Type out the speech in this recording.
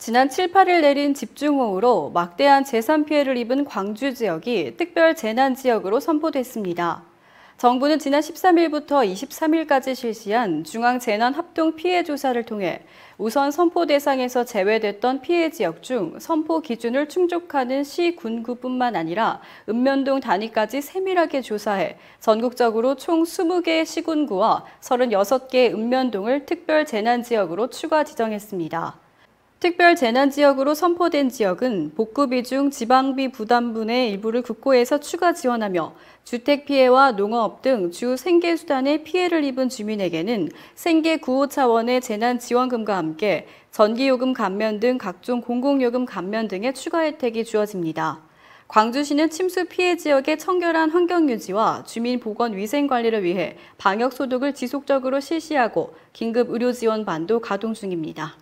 지난 7, 8일 내린 집중호우로 막대한 재산 피해를 입은 광주 지역이 특별 재난 지역으로 선포됐습니다. 정부는 지난 13일부터 23일까지 실시한 중앙재난합동 피해 조사를 통해 우선 선포 대상에서 제외됐던 피해 지역 중 선포 기준을 충족하는 시, 군구뿐만 아니라 읍면동 단위까지 세밀하게 조사해 전국적으로 총 20개의 시군구와 36개의 읍면동을 특별 재난 지역으로 추가 지정했습니다. 특별 재난 지역으로 선포된 지역은 복구비 중 지방비 부담분의 일부를 국고에서 추가 지원하며 주택 피해와 농업 등 주 생계 수단에 피해를 입은 주민에게는 생계 구호 차원의 재난 지원금과 함께 전기 요금 감면 등 각종 공공 요금 감면 등의 추가 혜택이 주어집니다. 광주시는 침수 피해 지역의 청결한 환경 유지와 주민 보건 위생 관리를 위해 방역 소독을 지속적으로 실시하고 긴급 의료 지원 반도 가동 중입니다.